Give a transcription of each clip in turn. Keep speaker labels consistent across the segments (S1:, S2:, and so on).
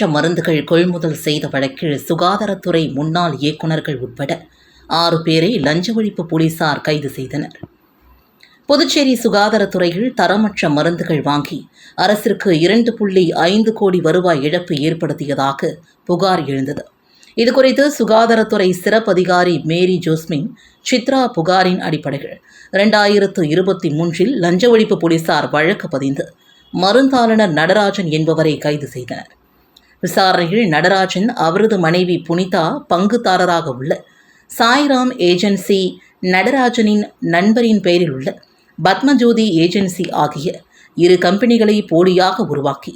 S1: லட்சம் மருந்துகள் கொள்முதல் செய்த வழக்கில் சுகாதாரத்துறை முன்னாள் இயக்குநர்கள் உட்பட ஆறு பேரை லஞ்ச ஒழிப்பு போலீசார் கைது செய்தனர் புதுச்சேரி சுகாதாரத்துறையில் தரமற்ற மருந்துகள் வாங்கி அரசிற்கு இரண்டு புள்ளி ஐந்து கோடி வருவாய் இழப்பு ஏற்படுத்தியதாக புகார் எழுந்தது இதுகுறித்து சுகாதாரத்துறை சிறப்பு அதிகாரி மேரி ஜோஸ்மின் சித்ரா புகாரின் அடிப்படையில் இரண்டாயிரத்து இருபத்தி மூன்றில் லஞ்ச ஒழிப்பு போலீசார் வழக்கு பதிந்து மருந்தாளுநர் நடராஜன் என்பவரை கைது செய்தனர் விசாரணையில் நடராஜன் அவரது மனைவி புனிதா பங்குதாரராக உள்ள சாய்ராம் ஏஜென்சி நடராஜனின் நண்பரின் பெயரில் உள்ள பத்மஜோதி ஏஜென்சி ஆகிய இரு கம்பெனிகளை போலியாக உருவாக்கி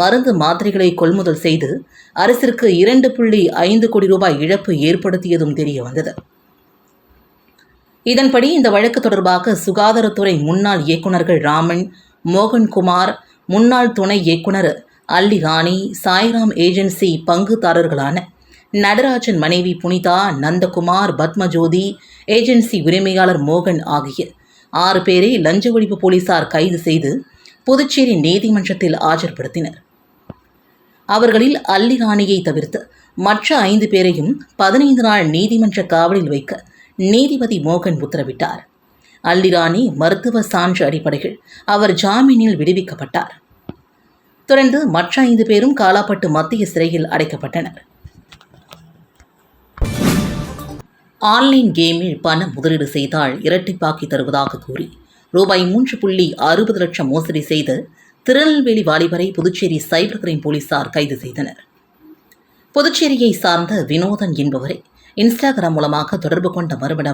S1: மருந்து மாத்திரைகளை கொள்முதல் செய்து அரசிற்கு இரண்டு புள்ளி ஐந்து கோடி ரூபாய் இழப்பு ஏற்படுத்தியதும் தெரிய வந்தது இதன்படி இந்த வழக்கு தொடர்பாக சுகாதாரத்துறை முன்னாள் இயக்குநர்கள் ராமன் மோகன்குமார் முன்னாள் துணை இயக்குனர் அல்லிராணி ராணி சாய்ராம் ஏஜென்சி பங்குதாரர்களான நடராஜன் மனைவி புனிதா நந்தகுமார் பத்மஜோதி ஏஜென்சி உரிமையாளர் மோகன் ஆகிய ஆறு பேரை லஞ்ச ஒழிப்பு போலீசார் கைது செய்து புதுச்சேரி நீதிமன்றத்தில் ஆஜர்படுத்தினர் அவர்களில் அல்லி ராணியை தவிர்த்து மற்ற ஐந்து பேரையும் பதினைந்து நாள் நீதிமன்ற காவலில் வைக்க நீதிபதி மோகன் உத்தரவிட்டார் அல்லிராணி மருத்துவ சான்று அடிப்படையில் அவர் ஜாமீனில் விடுவிக்கப்பட்டார் தொடர்ந்து மற்ற ஐந்து பேரும் காலாப்பட்டு மத்திய சிறையில் அடைக்கப்பட்டனர் ஆன்லைன் கேமில் பண முதலீடு செய்தால் இரட்டிப்பாக்கி தருவதாக கூறி ரூபாய் மூன்று புள்ளி அறுபது லட்சம் மோசடி செய்த திருநெல்வேலி வாலிபரை புதுச்சேரி சைபர் கிரைம் போலீசார் கைது செய்தனர் புதுச்சேரியை சார்ந்த வினோதன் என்பவரை இன்ஸ்டாகிராம் மூலமாக தொடர்பு கொண்ட மர்ம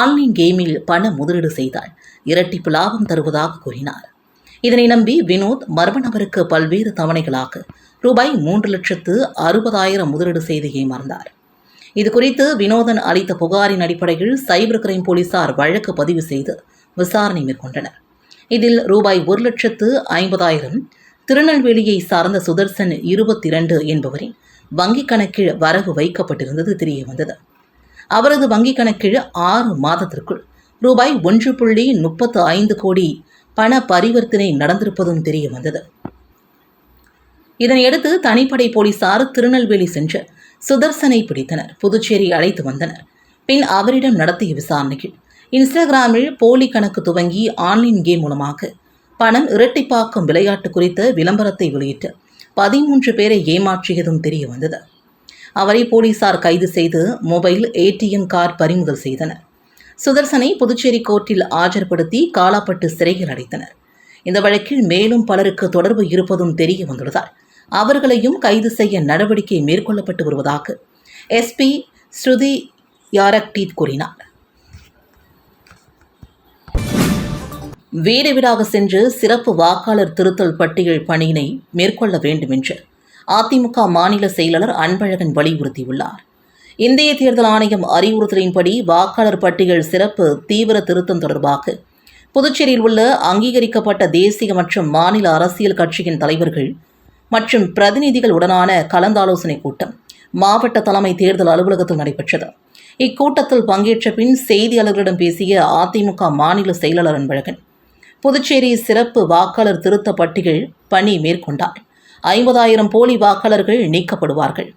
S1: ஆன்லைன் கேமில் பண முதலீடு செய்தால் இரட்டிப்பு லாபம் தருவதாக கூறினார் இதனை நம்பி வினோத் மர்ம நபருக்கு பல்வேறு தவணைகளாக ரூபாய் மூன்று லட்சத்து அறுபதாயிரம் முதலீடு செய்து ஏமாந்தார் இது குறித்து வினோதன் அளித்த புகாரின் அடிப்படையில் சைபர் கிரைம் போலீசார் வழக்கு பதிவு செய்து விசாரணை மேற்கொண்டனர் இதில் ரூபாய் ஒரு லட்சத்து ஐம்பதாயிரம் திருநெல்வேலியை சார்ந்த சுதர்சன் இருபத்தி இரண்டு என்பவரின் வங்கிக் கணக்கில் வரவு வைக்கப்பட்டிருந்தது தெரிய வந்தது அவரது வங்கிக் கணக்கில் ஆறு மாதத்திற்குள் ரூபாய் ஒன்று புள்ளி முப்பத்து ஐந்து கோடி பண பரிவர்த்தனை நடந்திருப்பதும் தெரிய வந்தது இதனையடுத்து தனிப்படை போலீசார் திருநெல்வேலி சென்று சுதர்சனை பிடித்தனர் புதுச்சேரி அழைத்து வந்தனர் பின் அவரிடம் நடத்திய விசாரணையில் இன்ஸ்டாகிராமில் போலி கணக்கு துவங்கி ஆன்லைன் கேம் மூலமாக பணம் இரட்டிப்பாக்கும் விளையாட்டு குறித்த விளம்பரத்தை வெளியிட்டு பதிமூன்று பேரை ஏமாற்றியதும் தெரிய வந்தது அவரை போலீசார் கைது செய்து மொபைல் ஏடிஎம் கார்டு பறிமுதல் செய்தனர் சுதர்சனை புதுச்சேரி கோர்ட்டில் ஆஜர்படுத்தி காலாப்பட்டு சிறையில் அடைத்தனர் இந்த வழக்கில் மேலும் பலருக்கு தொடர்பு இருப்பதும் தெரிய வந்துள்ளதால் அவர்களையும் கைது செய்ய நடவடிக்கை மேற்கொள்ளப்பட்டு வருவதாக எஸ்பி ஸ்ருதி யாரக்டீத் கூறினார் வீடு வீடாக சென்று சிறப்பு வாக்காளர் திருத்தல் பட்டியல் பணியினை மேற்கொள்ள வேண்டும் என்று அதிமுக மாநில செயலாளர் அன்பழகன் வலியுறுத்தியுள்ளார் இந்திய தேர்தல் ஆணையம் அறிவுறுத்தலின்படி வாக்காளர் பட்டியல் சிறப்பு தீவிர திருத்தம் தொடர்பாக புதுச்சேரியில் உள்ள அங்கீகரிக்கப்பட்ட தேசிய மற்றும் மாநில அரசியல் கட்சியின் தலைவர்கள் மற்றும் பிரதிநிதிகள் உடனான கலந்தாலோசனை கூட்டம் மாவட்ட தலைமை தேர்தல் அலுவலகத்தில் நடைபெற்றது இக்கூட்டத்தில் பங்கேற்ற பின் செய்தியாளர்களிடம் பேசிய அதிமுக மாநில செயலாளர் அன்பழகன் புதுச்சேரி சிறப்பு வாக்காளர் திருத்த பட்டியல் பணி மேற்கொண்டார் ஐம்பதாயிரம் போலி வாக்காளர்கள் நீக்கப்படுவார்கள்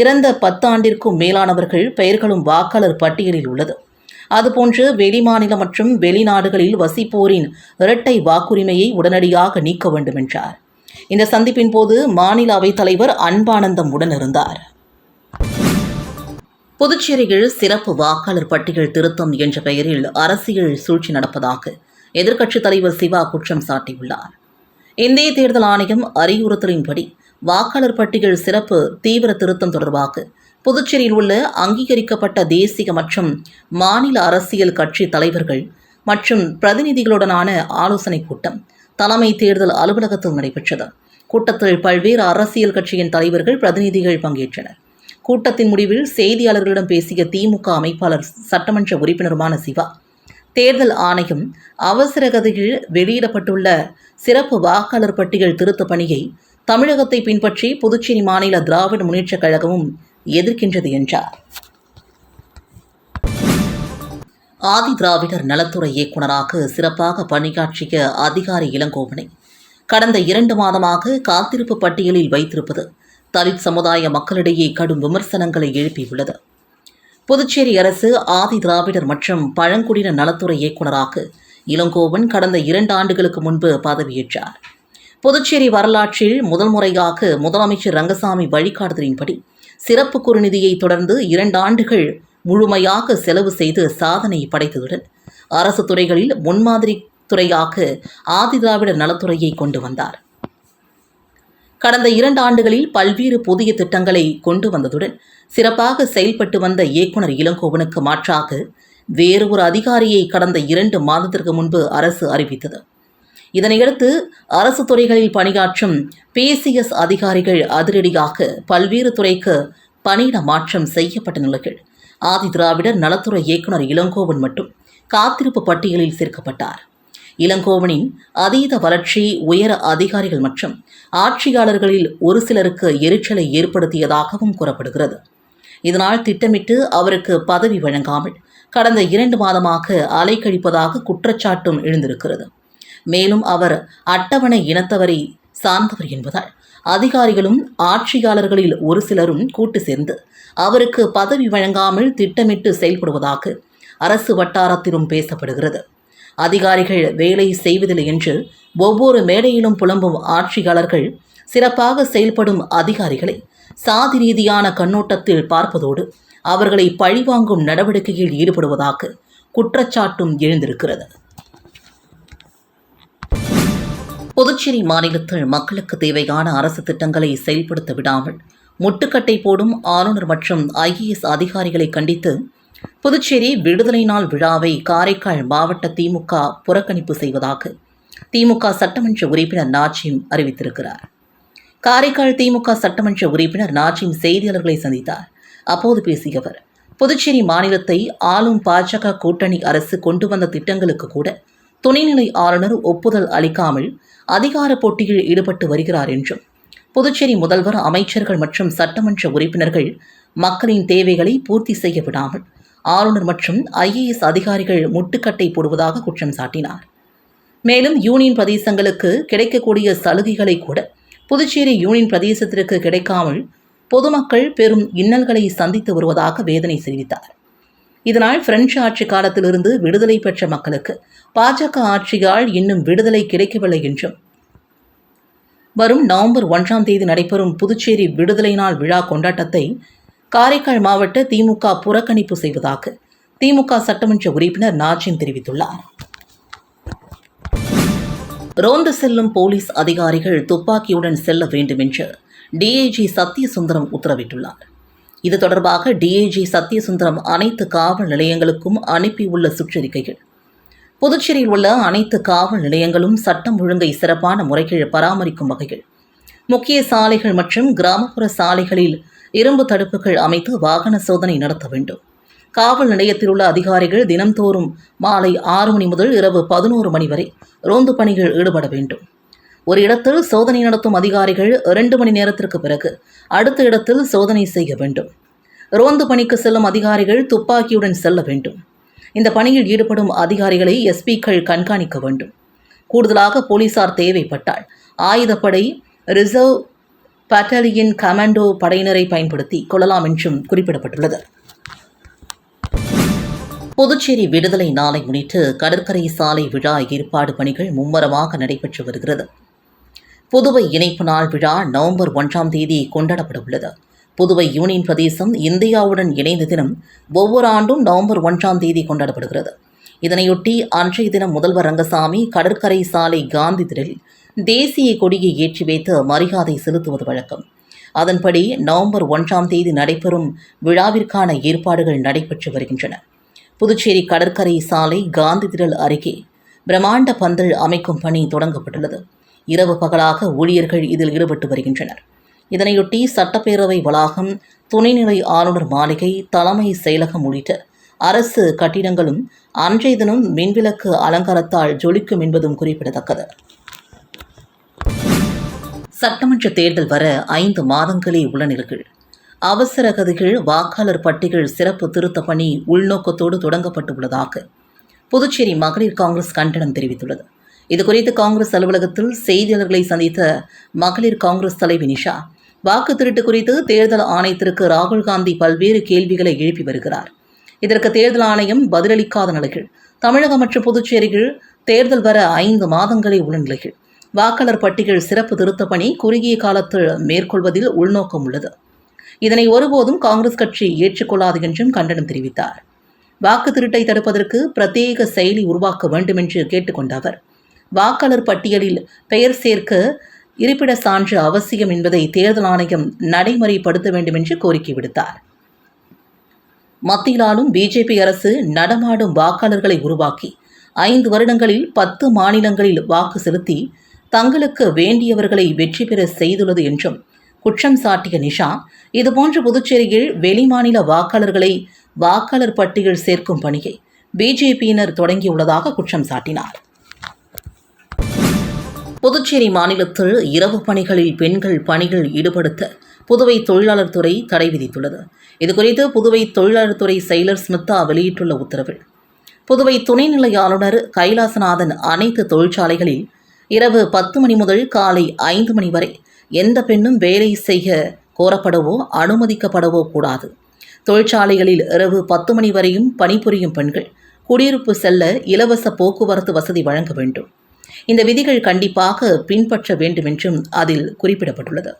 S1: இறந்த பத்தாண்டிற்கும் மேலானவர்கள் பெயர்களும் வாக்காளர் பட்டியலில் உள்ளது அதுபோன்று வெளிமாநில மற்றும் வெளிநாடுகளில் வசிப்போரின் இரட்டை வாக்குரிமையை உடனடியாக நீக்க வேண்டும் என்றார் இந்த சந்திப்பின் போது மாநில அவைத் தலைவர் அன்பானந்தம் உடன் இருந்தார் புதுச்சேரியில் சிறப்பு வாக்காளர் பட்டியல் திருத்தம் என்ற பெயரில் அரசியல் சூழ்ச்சி நடப்பதாக எதிர்க்கட்சித் தலைவர் சிவா குற்றம் சாட்டியுள்ளார் இந்திய தேர்தல் ஆணையம் அறிவுறுத்தலின்படி வாக்காளர் பட்டியல் சிறப்பு தீவிர திருத்தம் தொடர்பாக புதுச்சேரியில் உள்ள அங்கீகரிக்கப்பட்ட தேசிய மற்றும் மாநில அரசியல் கட்சி தலைவர்கள் மற்றும் பிரதிநிதிகளுடனான ஆலோசனைக் கூட்டம் தலைமை தேர்தல் அலுவலகத்தில் நடைபெற்றது கூட்டத்தில் பல்வேறு அரசியல் கட்சியின் தலைவர்கள் பிரதிநிதிகள் பங்கேற்றனர் கூட்டத்தின் முடிவில் செய்தியாளர்களிடம் பேசிய திமுக அமைப்பாளர் சட்டமன்ற உறுப்பினருமான சிவா தேர்தல் ஆணையம் அவசரகதையில் வெளியிடப்பட்டுள்ள சிறப்பு வாக்காளர் பட்டியல் திருத்தப் பணியை தமிழகத்தை பின்பற்றி புதுச்சேரி மாநில திராவிட முன்னேற்றக் கழகமும் எதிர்க்கின்றது என்றார் ஆதி திராவிடர் நலத்துறை இயக்குநராக சிறப்பாக பணியாற்றிய அதிகாரி இளங்கோவனை கடந்த இரண்டு மாதமாக காத்திருப்பு பட்டியலில் வைத்திருப்பது தலித் சமுதாய மக்களிடையே கடும் விமர்சனங்களை எழுப்பியுள்ளது புதுச்சேரி அரசு ஆதி திராவிடர் மற்றும் பழங்குடியின நலத்துறை இயக்குநராக இளங்கோவன் கடந்த இரண்டு ஆண்டுகளுக்கு முன்பு பதவியேற்றார் புதுச்சேரி வரலாற்றில் முதல் முறையாக முதலமைச்சர் ரங்கசாமி வழிகாட்டுதலின்படி சிறப்பு குறுநிதியை தொடர்ந்து இரண்டு ஆண்டுகள் முழுமையாக செலவு செய்து சாதனை படைத்ததுடன் அரசு துறைகளில் முன்மாதிரி துறையாக ஆதிதிராவிடர் நலத்துறையை கொண்டு வந்தார் கடந்த இரண்டு ஆண்டுகளில் பல்வேறு புதிய திட்டங்களை கொண்டு வந்ததுடன் சிறப்பாக செயல்பட்டு வந்த இயக்குனர் இளங்கோவனுக்கு மாற்றாக வேறு ஒரு அதிகாரியை கடந்த இரண்டு மாதத்திற்கு முன்பு அரசு அறிவித்தது இதனையடுத்து அரசு துறைகளில் பணியாற்றும் பிசிஎஸ் அதிகாரிகள் அதிரடியாக பல்வேறு துறைக்கு பணியிட மாற்றம் செய்யப்பட்ட நிலையில் ஆதி திராவிடர் நலத்துறை இயக்குநர் இளங்கோவன் மட்டும் காத்திருப்பு பட்டியலில் சேர்க்கப்பட்டார் இளங்கோவனின் அதீத வளர்ச்சி உயர அதிகாரிகள் மற்றும் ஆட்சியாளர்களில் ஒரு சிலருக்கு எரிச்சலை ஏற்படுத்தியதாகவும் கூறப்படுகிறது இதனால் திட்டமிட்டு அவருக்கு பதவி வழங்காமல் கடந்த இரண்டு மாதமாக அலைக்கழிப்பதாக குற்றச்சாட்டும் எழுந்திருக்கிறது மேலும் அவர் அட்டவணை இனத்தவரை சார்ந்தவர் என்பதால் அதிகாரிகளும் ஆட்சியாளர்களில் ஒரு சிலரும் கூட்டு சேர்ந்து அவருக்கு பதவி வழங்காமல் திட்டமிட்டு செயல்படுவதாக அரசு வட்டாரத்திலும் பேசப்படுகிறது அதிகாரிகள் வேலை செய்வதில்லை என்று ஒவ்வொரு மேடையிலும் புலம்பும் ஆட்சியாளர்கள் சிறப்பாக செயல்படும் அதிகாரிகளை சாதி ரீதியான கண்ணோட்டத்தில் பார்ப்பதோடு அவர்களை பழிவாங்கும் நடவடிக்கையில் ஈடுபடுவதாக குற்றச்சாட்டும் எழுந்திருக்கிறது புதுச்சேரி மாநிலத்தில் மக்களுக்கு தேவையான அரசு திட்டங்களை செயல்படுத்த விடாமல் முட்டுக்கட்டை போடும் ஆளுநர் மற்றும் ஐஏஎஸ் அதிகாரிகளை கண்டித்து புதுச்சேரி விடுதலை நாள் விழாவை காரைக்கால் மாவட்ட திமுக புறக்கணிப்பு செய்வதாக திமுக சட்டமன்ற உறுப்பினர் நாஜிம் அறிவித்திருக்கிறார் காரைக்கால் திமுக சட்டமன்ற உறுப்பினர் நாஜிம் செய்தியாளர்களை சந்தித்தார் அப்போது பேசிய அவர் புதுச்சேரி மாநிலத்தை ஆளும் பாஜக கூட்டணி அரசு கொண்டு வந்த திட்டங்களுக்கு கூட துணைநிலை ஆளுநர் ஒப்புதல் அளிக்காமல் அதிகார போட்டியில் ஈடுபட்டு வருகிறார் என்றும் புதுச்சேரி முதல்வர் அமைச்சர்கள் மற்றும் சட்டமன்ற உறுப்பினர்கள் மக்களின் தேவைகளை பூர்த்தி செய்ய விடாமல் ஆளுநர் மற்றும் ஐஏஎஸ் அதிகாரிகள் முட்டுக்கட்டை போடுவதாக குற்றம் சாட்டினார் மேலும் யூனியன் பிரதேசங்களுக்கு கிடைக்கக்கூடிய சலுகைகளை கூட புதுச்சேரி யூனியன் பிரதேசத்திற்கு கிடைக்காமல் பொதுமக்கள் பெரும் இன்னல்களை சந்தித்து வருவதாக வேதனை தெரிவித்தார் இதனால் பிரெஞ்சு ஆட்சி காலத்திலிருந்து விடுதலை பெற்ற மக்களுக்கு பாஜக ஆட்சியால் இன்னும் விடுதலை கிடைக்கவில்லை என்றும் வரும் நவம்பர் ஒன்றாம் தேதி நடைபெறும் புதுச்சேரி விடுதலை நாள் விழா கொண்டாட்டத்தை காரைக்கால் மாவட்ட திமுக புறக்கணிப்பு செய்வதாக திமுக சட்டமன்ற உறுப்பினர் நாஜின் தெரிவித்துள்ளார் ரோந்து செல்லும் போலீஸ் அதிகாரிகள் துப்பாக்கியுடன் செல்ல வேண்டும் என்று டிஐஜி சத்யசுந்தரம் உத்தரவிட்டுள்ளார் இது தொடர்பாக டிஐஜி சத்யசுந்தரம் அனைத்து காவல் நிலையங்களுக்கும் அனுப்பியுள்ள சுற்றறிக்கைகள் புதுச்சேரியில் உள்ள அனைத்து காவல் நிலையங்களும் சட்டம் ஒழுங்கை சிறப்பான முறைகள் பராமரிக்கும் வகையில் முக்கிய சாலைகள் மற்றும் கிராமப்புற சாலைகளில் இரும்பு தடுப்புகள் அமைத்து வாகன சோதனை நடத்த வேண்டும் காவல் நிலையத்தில் உள்ள அதிகாரிகள் தினம்தோறும் மாலை ஆறு மணி முதல் இரவு பதினோரு மணி வரை ரோந்து பணிகள் ஈடுபட வேண்டும் ஒரு இடத்தில் சோதனை நடத்தும் அதிகாரிகள் இரண்டு மணி நேரத்திற்கு பிறகு அடுத்த இடத்தில் சோதனை செய்ய வேண்டும் ரோந்து பணிக்கு செல்லும் அதிகாரிகள் துப்பாக்கியுடன் செல்ல வேண்டும் இந்த பணியில் ஈடுபடும் அதிகாரிகளை எஸ்பிக்கள் கண்காணிக்க வேண்டும் கூடுதலாக போலீசார் தேவைப்பட்டால் ஆயுதப்படை ரிசர்வ் பட்டாலியன் கமாண்டோ படையினரை பயன்படுத்தி கொள்ளலாம் என்றும் குறிப்பிடப்பட்டுள்ளது புதுச்சேரி விடுதலை நாளை முன்னிட்டு கடற்கரை சாலை விழா ஏற்பாடு பணிகள் மும்முரமாக நடைபெற்று வருகிறது புதுவை இணைப்பு நாள் விழா நவம்பர் ஒன்றாம் தேதி கொண்டாடப்பட உள்ளது புதுவை யூனியன் பிரதேசம் இந்தியாவுடன் இணைந்த தினம் ஒவ்வொரு ஆண்டும் நவம்பர் ஒன்றாம் தேதி கொண்டாடப்படுகிறது இதனையொட்டி அன்றைய தினம் முதல்வர் ரங்கசாமி கடற்கரை சாலை காந்தி திடலில் தேசிய கொடியை ஏற்றி வைத்து மரியாதை செலுத்துவது வழக்கம் அதன்படி நவம்பர் ஒன்றாம் தேதி நடைபெறும் விழாவிற்கான ஏற்பாடுகள் நடைபெற்று வருகின்றன புதுச்சேரி கடற்கரை சாலை காந்தி திடல் அருகே பிரம்மாண்ட பந்தல் அமைக்கும் பணி தொடங்கப்பட்டுள்ளது இரவு பகலாக ஊழியர்கள் இதில் ஈடுபட்டு வருகின்றனர் இதனையொட்டி சட்டப்பேரவை வளாகம் துணைநிலை ஆளுநர் மாளிகை தலைமை செயலகம் உள்ளிட்ட அரசு கட்டிடங்களும் அன்றைய தினம் மின்விளக்கு அலங்காரத்தால் ஜொலிக்கும் என்பதும் குறிப்பிடத்தக்கது சட்டமன்ற தேர்தல் வர ஐந்து மாதங்களே உள்ள நிலையில் அவசர கதிகள் வாக்காளர் பட்டிகள் சிறப்பு திருத்த பணி உள்நோக்கத்தோடு தொடங்கப்பட்டுள்ளதாக புதுச்சேரி மகளிர் காங்கிரஸ் கண்டனம் தெரிவித்துள்ளது இதுகுறித்து காங்கிரஸ் அலுவலகத்தில் செய்தியாளர்களை சந்தித்த மகளிர் காங்கிரஸ் தலைவி நிஷா வாக்கு திருட்டு குறித்து தேர்தல் ஆணையத்திற்கு ராகுல் காந்தி பல்வேறு கேள்விகளை எழுப்பி வருகிறார் இதற்கு தேர்தல் ஆணையம் பதிலளிக்காத நிலைகள் தமிழகம் மற்றும் புதுச்சேரியில் தேர்தல் வர ஐந்து மாதங்களே உள்ள நிலைகள் வாக்காளர் பட்டியல் சிறப்பு திருத்த பணி குறுகிய காலத்தில் மேற்கொள்வதில் உள்நோக்கம் உள்ளது இதனை ஒருபோதும் காங்கிரஸ் கட்சி ஏற்றுக்கொள்ளாது என்றும் கண்டனம் தெரிவித்தார் வாக்கு திருட்டை தடுப்பதற்கு பிரத்யேக செயலி உருவாக்க வேண்டும் என்று கேட்டுக்கொண்ட அவர் வாக்காளர் பட்டியலில் பெயர் சேர்க்க இருப்பிட சான்று அவசியம் என்பதை தேர்தல் ஆணையம் நடைமுறைப்படுத்த வேண்டும் என்று கோரிக்கை விடுத்தார் மத்தியிலாலும் பிஜேபி அரசு நடமாடும் வாக்காளர்களை உருவாக்கி ஐந்து வருடங்களில் பத்து மாநிலங்களில் வாக்கு செலுத்தி தங்களுக்கு வேண்டியவர்களை வெற்றி பெற செய்துள்ளது என்றும் குற்றம் சாட்டிய நிஷா இதுபோன்ற புதுச்சேரியில் வெளிமாநில வாக்காளர்களை வாக்காளர் பட்டியல் சேர்க்கும் பணியை பிஜேபியினர் தொடங்கியுள்ளதாக குற்றம் சாட்டினார் புதுச்சேரி மாநிலத்தில் இரவு பணிகளில் பெண்கள் பணிகள் ஈடுபடுத்த புதுவை தொழிலாளர் துறை தடை விதித்துள்ளது இதுகுறித்து புதுவை தொழிலாளர் துறை செயலர் ஸ்மிதா வெளியிட்டுள்ள உத்தரவில் புதுவை துணைநிலை ஆளுநர் கைலாசநாதன் அனைத்து தொழிற்சாலைகளில் இரவு பத்து மணி முதல் காலை ஐந்து மணி வரை எந்த பெண்ணும் வேலை செய்ய கோரப்படவோ அனுமதிக்கப்படவோ கூடாது தொழிற்சாலைகளில் இரவு பத்து மணி வரையும் பணிபுரியும் பெண்கள் குடியிருப்பு செல்ல இலவச போக்குவரத்து வசதி வழங்க வேண்டும் இந்த விதிகள் கண்டிப்பாக பின்பற்ற வேண்டும் என்றும் அதில் குறிப்பிடப்பட்டுள்ளது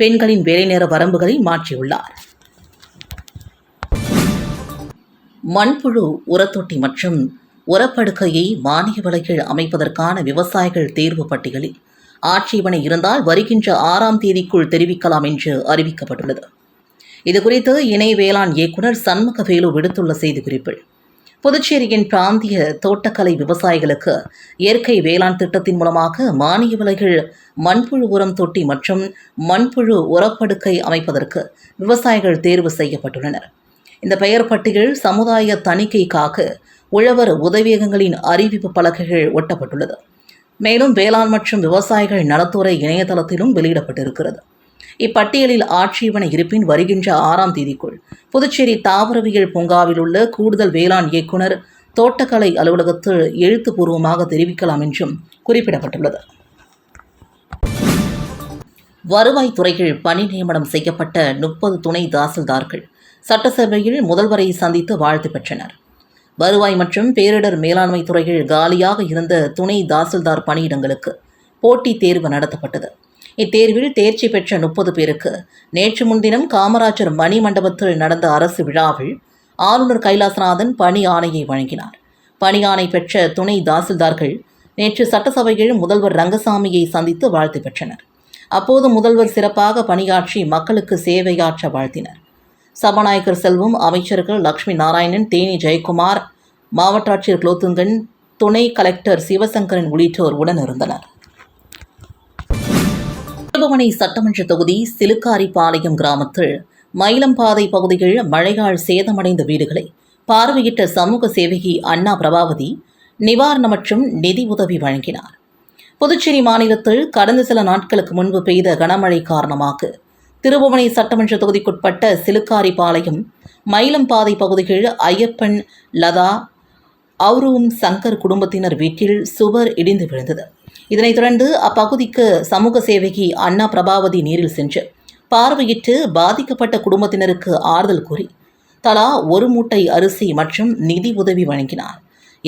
S1: பெண்களின் வேலைநேர வரம்புகளை மாற்றியுள்ளார் மண்புழு உரத்தொட்டி மற்றும் உரப்படுக்கையை மானிய விலையில் அமைப்பதற்கான விவசாயிகள் தேர்வு பட்டியலில் ஆட்சேபனை இருந்தால் வருகின்ற ஆறாம் தேதிக்குள் தெரிவிக்கலாம் என்று அறிவிக்கப்பட்டுள்ளது இதுகுறித்து இணை வேளாண் இயக்குநர் சண்முகவேலு விடுத்துள்ள செய்திக்குறிப்பில் புதுச்சேரியின் பிராந்திய தோட்டக்கலை விவசாயிகளுக்கு இயற்கை வேளாண் திட்டத்தின் மூலமாக மானிய விலைகள் மண்புழு உரம் தொட்டி மற்றும் மண்புழு உரப்படுக்கை அமைப்பதற்கு விவசாயிகள் தேர்வு செய்யப்பட்டுள்ளனர் இந்த பெயர் பட்டியல் சமுதாய தணிக்கைக்காக உழவர் உதவியகங்களின் அறிவிப்பு பலகைகள் ஒட்டப்பட்டுள்ளது மேலும் வேளாண் மற்றும் விவசாயிகள் நலத்துறை இணையதளத்திலும் வெளியிடப்பட்டிருக்கிறது இப்பட்டியலில் ஆட்சேபனை இருப்பின் வருகின்ற ஆறாம் தேதிக்குள் புதுச்சேரி தாவரவியல் பூங்காவில் உள்ள கூடுதல் வேளாண் இயக்குனர் தோட்டக்கலை அலுவலகத்தில் எழுத்துப்பூர்வமாக தெரிவிக்கலாம் என்றும் குறிப்பிடப்பட்டுள்ளது வருவாய்த்துறையில் பணி நியமனம் செய்யப்பட்ட முப்பது துணை தாசில்தார்கள் சட்டசபையில் முதல்வரை சந்தித்து வாழ்த்து பெற்றனர் வருவாய் மற்றும் பேரிடர் மேலாண்மை துறையில் காலியாக இருந்த துணை தாசில்தார் பணியிடங்களுக்கு போட்டித் தேர்வு நடத்தப்பட்டது இத்தேர்வில் தேர்ச்சி பெற்ற முப்பது பேருக்கு நேற்று முன்தினம் காமராஜர் மணி மண்டபத்தில் நடந்த அரசு விழாவில் ஆளுநர் கைலாசநாதன் பணி ஆணையை வழங்கினார் பணி ஆணை பெற்ற துணை தாசில்தார்கள் நேற்று சட்டசபையில் முதல்வர் ரங்கசாமியை சந்தித்து வாழ்த்து பெற்றனர் அப்போது முதல்வர் சிறப்பாக பணியாற்றி மக்களுக்கு சேவையாற்ற வாழ்த்தினர் சபாநாயகர் செல்வம் அமைச்சர்கள் லக்ஷ்மி நாராயணன் தேனி ஜெயக்குமார் மாவட்ட ஆட்சியர் குலோத்துங்கன் துணை கலெக்டர் சிவசங்கரன் உள்ளிட்டோர் உடனிருந்தனர் திருபவனை சட்டமன்ற தொகுதி சிலுக்காரிப்பாளையம் கிராமத்தில் மயிலம்பாதை பகுதியில் மழையால் சேதமடைந்த வீடுகளை பார்வையிட்ட சமூக சேவகி அண்ணா பிரபாவதி நிவாரணம் மற்றும் நிதி உதவி வழங்கினார் புதுச்சேரி மாநிலத்தில் கடந்த சில நாட்களுக்கு முன்பு பெய்த கனமழை காரணமாக திருபுவனை சட்டமன்ற தொகுதிக்குட்பட்ட சிலுக்காரிபாளையம் மயிலம்பாதை பகுதியில் ஐயப்பன் லதா அவுருவும் சங்கர் குடும்பத்தினர் வீட்டில் சுவர் இடிந்து விழுந்தது இதனைத் தொடர்ந்து அப்பகுதிக்கு சமூக சேவகி அண்ணா பிரபாவதி நேரில் சென்று பார்வையிட்டு பாதிக்கப்பட்ட குடும்பத்தினருக்கு ஆறுதல் கூறி தலா ஒரு மூட்டை அரிசி மற்றும் நிதி உதவி வழங்கினார்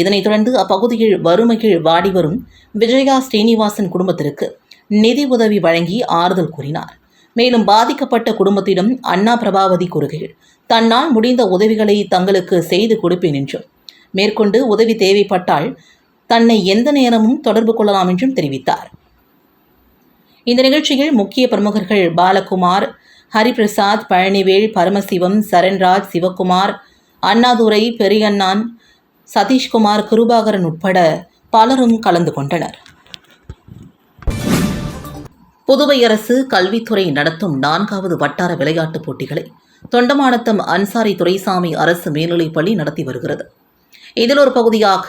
S1: இதனைத் தொடர்ந்து அப்பகுதியில் வறுமையில் வாடி வரும் விஜயா ஸ்ரீனிவாசன் குடும்பத்திற்கு நிதி உதவி வழங்கி ஆறுதல் கூறினார் மேலும் பாதிக்கப்பட்ட குடும்பத்திடம் அண்ணா பிரபாவதி கூறுகையில் தன்னால் முடிந்த உதவிகளை தங்களுக்கு செய்து கொடுப்பேன் என்றும் மேற்கொண்டு உதவி தேவைப்பட்டால் தன்னை எந்த நேரமும் தொடர்பு கொள்ளலாம் என்றும் தெரிவித்தார் இந்த நிகழ்ச்சியில் முக்கிய பிரமுகர்கள் பாலகுமார் ஹரிபிரசாத் பழனிவேல் பரமசிவம் சரண்ராஜ் சிவகுமார் அண்ணாதுரை பெரியண்ணான் சதீஷ்குமார் கிருபாகரன் உட்பட பலரும் கலந்து கொண்டனர் புதுவை அரசு கல்வித்துறை நடத்தும் நான்காவது வட்டார விளையாட்டுப் போட்டிகளை தொண்டமானத்தம் அன்சாரி துரைசாமி அரசு மேல்நிலைப்பள்ளி நடத்தி வருகிறது இதில் ஒரு பகுதியாக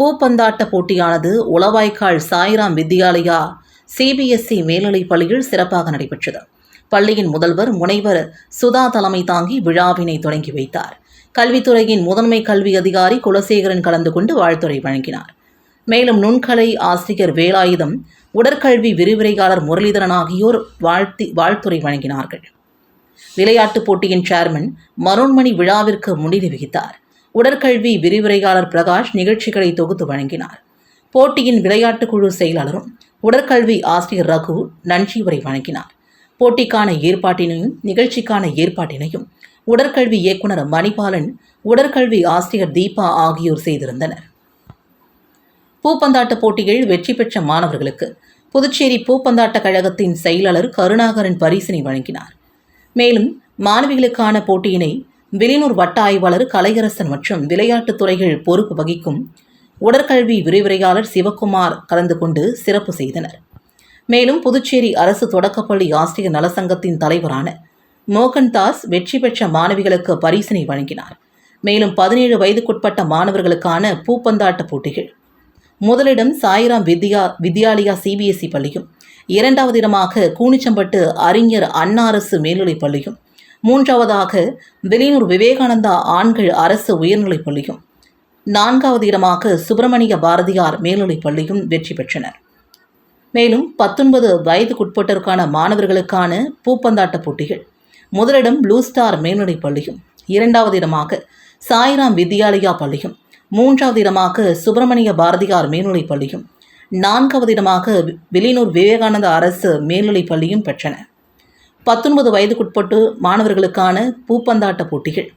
S1: பூப்பந்தாட்ட போட்டியானது உளவாய்க்கால் சாய்ராம் வித்யாலயா சிபிஎஸ்இ மேல்நிலைப் பள்ளியில் சிறப்பாக நடைபெற்றது பள்ளியின் முதல்வர் முனைவர் சுதா தலைமை தாங்கி விழாவினை தொடங்கி வைத்தார் கல்வித்துறையின் முதன்மை கல்வி அதிகாரி குலசேகரன் கலந்து கொண்டு வாழ்த்துறை வழங்கினார் மேலும் நுண்கலை ஆசிரியர் வேலாயுதம் உடற்கல்வி விரிவுரையாளர் முரளிதரன் ஆகியோர் வாழ்த்தி வாழ்த்துறை வழங்கினார்கள் விளையாட்டுப் போட்டியின் சேர்மன் மருண்மணி விழாவிற்கு முன்னிலை வகித்தார் உடற்கல்வி விரிவுரையாளர் பிரகாஷ் நிகழ்ச்சிகளை தொகுத்து வழங்கினார் போட்டியின் விளையாட்டுக்குழு செயலாளரும் உடற்கல்வி ஆசிரியர் ரகு நன்றி உரை வழங்கினார் போட்டிக்கான ஏற்பாட்டினையும் நிகழ்ச்சிக்கான ஏற்பாட்டினையும் உடற்கல்வி இயக்குனர் மணிபாலன் உடற்கல்வி ஆசிரியர் தீபா ஆகியோர் செய்திருந்தனர் பூப்பந்தாட்ட போட்டியில் வெற்றி பெற்ற மாணவர்களுக்கு புதுச்சேரி பூப்பந்தாட்ட கழகத்தின் செயலாளர் கருணாகரன் பரிசினை வழங்கினார் மேலும் மாணவிகளுக்கான போட்டியினை வெளிநூர் வட்ட ஆய்வாளர் கலையரசன் மற்றும் விளையாட்டுத் துறைகள் பொறுப்பு வகிக்கும் உடற்கல்வி விரிவுரையாளர் சிவக்குமார் கலந்து கொண்டு சிறப்பு செய்தனர் மேலும் புதுச்சேரி அரசு தொடக்கப்பள்ளி ஆசிரியர் நலசங்கத்தின் தலைவரான மோகன் தாஸ் வெற்றி பெற்ற மாணவிகளுக்கு பரிசினை வழங்கினார் மேலும் பதினேழு வயதுக்குட்பட்ட மாணவர்களுக்கான பூப்பந்தாட்ட போட்டிகள் முதலிடம் சாய்ராம் வித்யா வித்யாலயா சிபிஎஸ்இ e பள்ளியும் இரண்டாவது இடமாக கூனிச்சம்பட்டு அறிஞர் அண்ணா அரசு மேல்நிலைப் பள்ளியும் மூன்றாவதாக வெளியூர் விவேகானந்தா ஆண்கள் அரசு உயர்நிலைப் பள்ளியும் நான்காவது இடமாக சுப்பிரமணிய பாரதியார் மேல்நிலைப் பள்ளியும் வெற்றி பெற்றனர் மேலும் பத்தொன்பது வயதுக்குட்பட்டோருக்கான மாணவர்களுக்கான பூப்பந்தாட்ட போட்டிகள் முதலிடம் ப்ளூ ஸ்டார் மேல்நிலைப் பள்ளியும் இரண்டாவது இடமாக சாய்ராம் வித்யாலயா பள்ளியும் மூன்றாவது இடமாக சுப்பிரமணிய பாரதியார் மேல்நிலைப் பள்ளியும் நான்காவது இடமாக வெளியூர் விவேகானந்த அரசு மேல்நிலைப் பள்ளியும் பெற்றன பத்தொன்பது வயதுக்குட்பட்டு மாணவர்களுக்கான பூப்பந்தாட்ட போட்டிகள்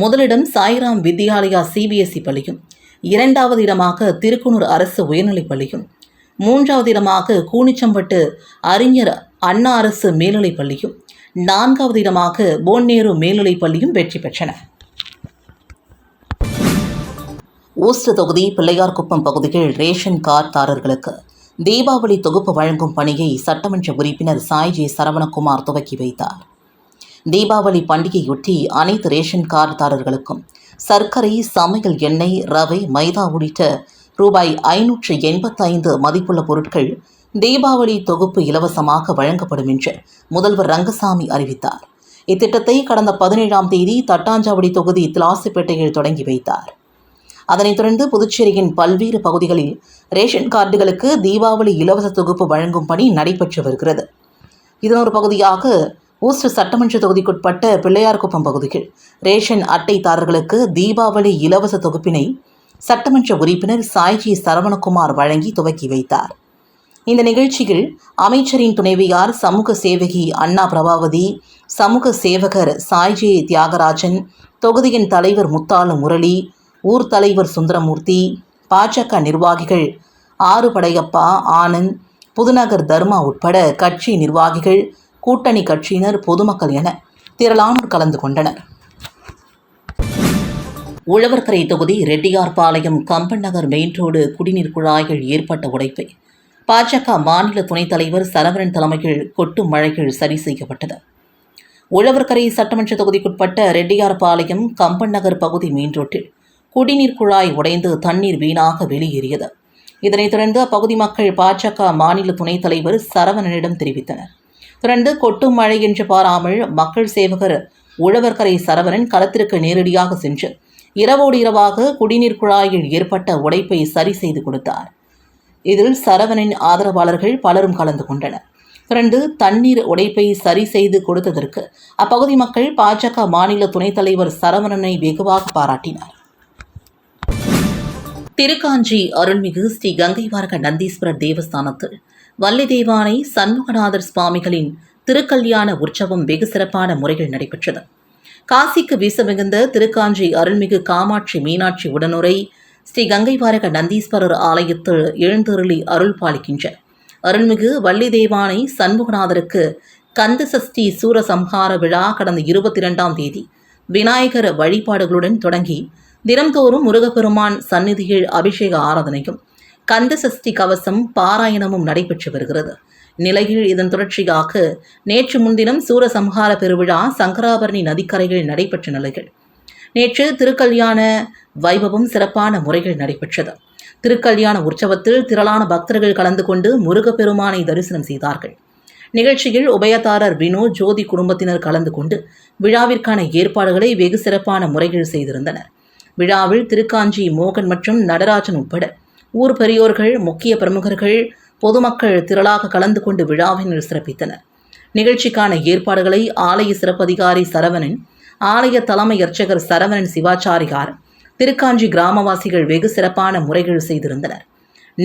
S1: முதலிடம் சாய்ராம் வித்யாலயா சிபிஎஸ்இ e பள்ளியும் இரண்டாவது இடமாக திருக்குனூர் அரசு உயர்நிலைப் பள்ளியும் மூன்றாவது இடமாக கூனிச்சம்பட்டு அறிஞர் அண்ணா அரசு மேல்நிலைப் பள்ளியும் நான்காவது இடமாக போன்னேரு மேல்நிலைப் பள்ளியும் வெற்றி பெற்றன ஊஸ்ட் தொகுதி பிள்ளையார்குப்பம் பகுதிகள் ரேஷன் கார்டாரர்களுக்கு தீபாவளி தொகுப்பு வழங்கும் பணியை சட்டமன்ற உறுப்பினர் சாய் ஜே சரவணகுமார் துவக்கி வைத்தார் தீபாவளி பண்டிகையொட்டி அனைத்து ரேஷன் கார்டுதாரர்களுக்கும் சர்க்கரை சமையல் எண்ணெய் ரவை மைதா உள்ளிட்ட ரூபாய் ஐநூற்று எண்பத்தைந்து மதிப்புள்ள பொருட்கள் தீபாவளி தொகுப்பு இலவசமாக வழங்கப்படும் என்று முதல்வர் ரங்கசாமி அறிவித்தார் இத்திட்டத்தை கடந்த பதினேழாம் தேதி தட்டாஞ்சாவடி தொகுதி திலாசிப்பேட்டையில் தொடங்கி வைத்தார் அதனைத் தொடர்ந்து புதுச்சேரியின் பல்வேறு பகுதிகளில் ரேஷன் கார்டுகளுக்கு தீபாவளி இலவச தொகுப்பு வழங்கும் பணி நடைபெற்று வருகிறது இதனொரு பகுதியாக ஊஸ்ட் சட்டமன்ற தொகுதிக்குட்பட்ட பிள்ளையார்குப்பம் பகுதியில் ரேஷன் அட்டைதாரர்களுக்கு தீபாவளி இலவச தொகுப்பினை சட்டமன்ற உறுப்பினர் சாய்ஜி சரவணகுமார் வழங்கி துவக்கி வைத்தார் இந்த நிகழ்ச்சியில் அமைச்சரின் துணைவியார் சமூக சேவகி அண்ணா பிரபாவதி சமூக சேவகர் சாய்ஜி தியாகராஜன் தொகுதியின் தலைவர் முத்தாலு முரளி ஊர் தலைவர் சுந்தரமூர்த்தி பாஜக நிர்வாகிகள் ஆறு படையப்பா ஆனந்த் புதுநகர் தர்மா உட்பட கட்சி நிர்வாகிகள் கூட்டணி கட்சியினர் பொதுமக்கள் என திரளானோர் கலந்து கொண்டனர் உழவர்கரை தொகுதி ரெட்டியார்பாளையம் கம்பன் நகர் மெயின் ரோடு குடிநீர் குழாய்கள் ஏற்பட்ட உடைப்பை பாஜக மாநில துணைத் தலைவர் சரவரன் தலைமையில் கொட்டும் மழைகள் சரி செய்யப்பட்டது உழவர்கரை சட்டமன்ற தொகுதிக்குட்பட்ட ரெட்டியார்பாளையம் கம்பன் நகர் பகுதி மெயின் ரோட்டில் குடிநீர் குழாய் உடைந்து தண்ணீர் வீணாக வெளியேறியது இதனைத் தொடர்ந்து அப்பகுதி மக்கள் பாஜக மாநில துணைத் தலைவர் சரவணனிடம் தெரிவித்தனர் தொடர்ந்து கொட்டும் மழை என்று பாராமல் மக்கள் சேவகர் உழவர்கரை சரவணன் களத்திற்கு நேரடியாக சென்று இரவோடு இரவாக குடிநீர் குழாயில் ஏற்பட்ட உடைப்பை சரி செய்து கொடுத்தார் இதில் சரவணனின் ஆதரவாளர்கள் பலரும் கலந்து கொண்டனர் தொடர்ந்து தண்ணீர் உடைப்பை சரி செய்து கொடுத்ததற்கு அப்பகுதி மக்கள் பாஜக மாநில துணைத் தலைவர் சரவணனை வெகுவாக பாராட்டினார் திருக்காஞ்சி அருள்மிகு ஸ்ரீ கங்கைவாரக நந்தீஸ்வரர் தேவஸ்தானத்தில் வள்ளி தேவானை சண்முகநாதர் சுவாமிகளின் திருக்கல்யாண உற்சவம் வெகு சிறப்பான முறையில் நடைபெற்றது காசிக்கு வீச மிகுந்த திருக்காஞ்சி அருள்மிகு காமாட்சி மீனாட்சி உடனுரை ஸ்ரீ கங்கைவாரக நந்தீஸ்வரர் ஆலயத்தில் எழுந்தருளி அருள் பாலிக்கின்ற அருள்மிகு வள்ளி தேவானை சண்முகநாதருக்கு கந்தசஷ்டி சூரசம்ஹார விழா கடந்த இருபத்தி இரண்டாம் தேதி விநாயகர் வழிபாடுகளுடன் தொடங்கி தினந்தோறும் முருகப்பெருமான் சந்நிதியில் அபிஷேக ஆராதனையும் கந்த சஷ்டி கவசம் பாராயணமும் நடைபெற்று வருகிறது நிலையில் இதன் தொடர்ச்சியாக நேற்று முன்தினம் சூரசம்ஹார பெருவிழா சங்கராபரணி நதிக்கரையில் நடைபெற்ற நிலையில் நேற்று திருக்கல்யாண வைபவம் சிறப்பான முறைகள் நடைபெற்றது திருக்கல்யாண உற்சவத்தில் திரளான பக்தர்கள் கலந்து கொண்டு முருகப்பெருமானை தரிசனம் செய்தார்கள் நிகழ்ச்சியில் உபயதாரர் வினோ ஜோதி குடும்பத்தினர் கலந்து கொண்டு விழாவிற்கான ஏற்பாடுகளை வெகு சிறப்பான முறைகள் செய்திருந்தனர் விழாவில் திருக்காஞ்சி மோகன் மற்றும் நடராஜன் உட்பட ஊர் பெரியோர்கள் முக்கிய பிரமுகர்கள் பொதுமக்கள் திரளாக கலந்து கொண்டு விழாவினர் சிறப்பித்தனர் நிகழ்ச்சிக்கான ஏற்பாடுகளை ஆலய சிறப்பதிகாரி சரவணன் ஆலய தலைமை அர்ச்சகர் சரவணன் சிவாச்சாரியார் திருக்காஞ்சி கிராமவாசிகள் வெகு சிறப்பான முறைகள் செய்திருந்தனர்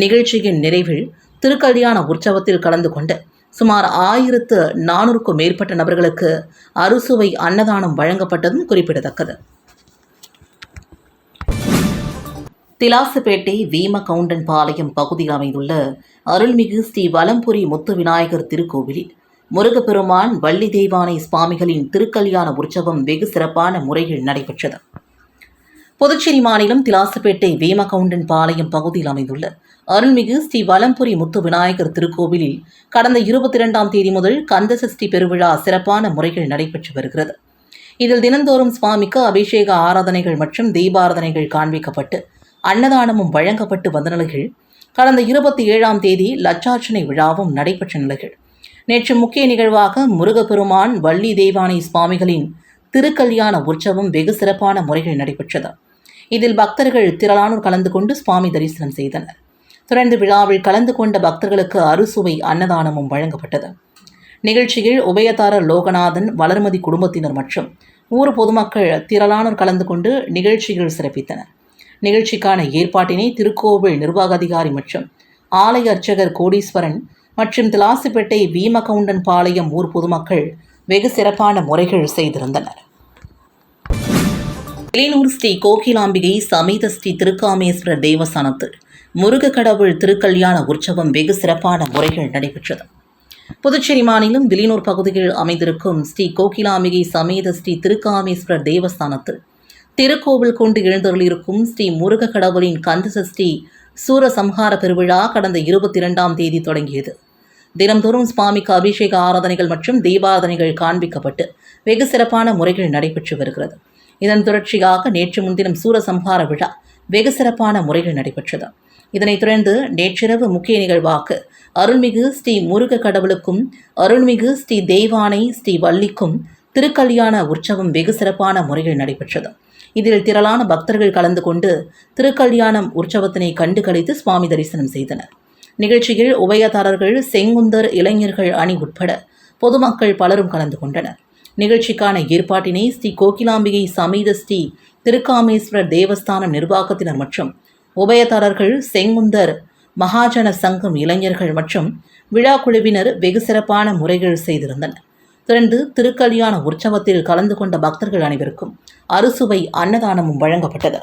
S1: நிகழ்ச்சியின் நிறைவில் திருக்கல்யாண உற்சவத்தில் கலந்து கொண்டு சுமார் ஆயிரத்து நானூறுக்கும் மேற்பட்ட நபர்களுக்கு அறுசுவை அன்னதானம் வழங்கப்பட்டதும் குறிப்பிடத்தக்கது திலாசுப்பேட்டை வீம கவுண்டன் பாளையம் பகுதியில் அமைந்துள்ள அருள்மிகு ஸ்ரீ வலம்புரி முத்து விநாயகர் திருக்கோவிலில் முருகப்பெருமான் வள்ளி தெய்வானை சுவாமிகளின் திருக்கல்யாண உற்சவம் வெகு சிறப்பான முறையில் நடைபெற்றது புதுச்சேரி மாநிலம் திலாசுப்பேட்டை வீம கவுண்டன் பாளையம் பகுதியில் அமைந்துள்ள அருள்மிகு ஸ்ரீ வலம்புரி முத்து விநாயகர் திருக்கோவிலில் கடந்த இருபத்தி இரண்டாம் தேதி முதல் கந்தசஷ்டி பெருவிழா சிறப்பான முறையில் நடைபெற்று வருகிறது இதில் தினந்தோறும் சுவாமிக்கு அபிஷேக ஆராதனைகள் மற்றும் தீபாராதனைகள் காண்பிக்கப்பட்டு அன்னதானமும் வழங்கப்பட்டு வந்த நிலையில் கடந்த இருபத்தி ஏழாம் தேதி லட்சார்ச்சனை விழாவும் நடைபெற்ற நிலையில் நேற்று முக்கிய நிகழ்வாக முருகப்பெருமான் வள்ளி தேவானை சுவாமிகளின் திருக்கல்யாண உற்சவம் வெகு சிறப்பான முறையில் நடைபெற்றது இதில் பக்தர்கள் திரளானோர் கலந்து கொண்டு சுவாமி தரிசனம் செய்தனர் தொடர்ந்து விழாவில் கலந்து கொண்ட பக்தர்களுக்கு அறுசுவை அன்னதானமும் வழங்கப்பட்டது நிகழ்ச்சியில் உபயதாரர் லோகநாதன் வளர்மதி குடும்பத்தினர் மற்றும் ஊர் பொதுமக்கள் திரளானோர் கலந்து கொண்டு நிகழ்ச்சிகள் சிறப்பித்தனர் நிகழ்ச்சிக்கான ஏற்பாட்டினை திருக்கோவில் நிர்வாக அதிகாரி மற்றும் ஆலய அர்ச்சகர் கோடீஸ்வரன் மற்றும் திலாசுப்பேட்டை வீமகவுண்டன் பாளையம் ஊர் பொதுமக்கள் வெகு சிறப்பான முறைகள் செய்திருந்தனர் வெளியூர் ஸ்ரீ கோகிலாம்பிகை சமீத ஸ்ரீ திருக்காமேஸ்வரர் தேவஸ்தானத்தில் முருக கடவுள் திருக்கல்யாண உற்சவம் வெகு சிறப்பான முறைகள் நடைபெற்றது புதுச்சேரி மாநிலம் விலினூர் பகுதியில் அமைந்திருக்கும் ஸ்ரீ கோகிலாம்பிகை சமேத ஸ்ரீ திருக்காமேஸ்வரர் தேவஸ்தானத்தில் திருக்கோவில் கொண்டு எழுந்தருளிருக்கும் ஸ்ரீ முருக கடவுளின் கந்தசஷ்டி சூரசம்ஹார பெருவிழா கடந்த இருபத்தி இரண்டாம் தேதி தொடங்கியது தினம்தோறும் சுவாமிக்கு அபிஷேக ஆராதனைகள் மற்றும் தீபாராதனைகள் காண்பிக்கப்பட்டு வெகு சிறப்பான முறைகள் நடைபெற்று வருகிறது இதன் தொடர்ச்சியாக நேற்று முன்தினம் சூரசம்ஹார விழா வெகு சிறப்பான முறைகள் நடைபெற்றது இதனைத் தொடர்ந்து நேற்றிரவு முக்கிய நிகழ்வாக அருள்மிகு ஸ்ரீ முருக கடவுளுக்கும் அருள்மிகு ஸ்ரீ தெய்வானை ஸ்ரீ வள்ளிக்கும் திருக்கல்யாண உற்சவம் வெகு சிறப்பான முறையில் நடைபெற்றது இதில் திரளான பக்தர்கள் கலந்து கொண்டு திருக்கல்யாணம் உற்சவத்தினை கண்டு கழித்து சுவாமி தரிசனம் செய்தனர் நிகழ்ச்சியில் உபயதாரர்கள் செங்குந்தர் இளைஞர்கள் அணி உட்பட பொதுமக்கள் பலரும் கலந்து கொண்டனர் நிகழ்ச்சிக்கான ஏற்பாட்டினை ஸ்ரீ கோகிலாம்பிகை சமீத ஸ்ரீ திருக்காமேஸ்வரர் தேவஸ்தானம் நிர்வாகத்தினர் மற்றும் உபயதாரர்கள் செங்குந்தர் மகாஜன சங்கம் இளைஞர்கள் மற்றும் விழா குழுவினர் வெகு சிறப்பான முறைகள் செய்திருந்தனர் இரண்டு திருக்கல்யாண உற்சவத்தில் கலந்து கொண்ட பக்தர்கள் அனைவருக்கும் அறுசுவை அன்னதானமும் வழங்கப்பட்டது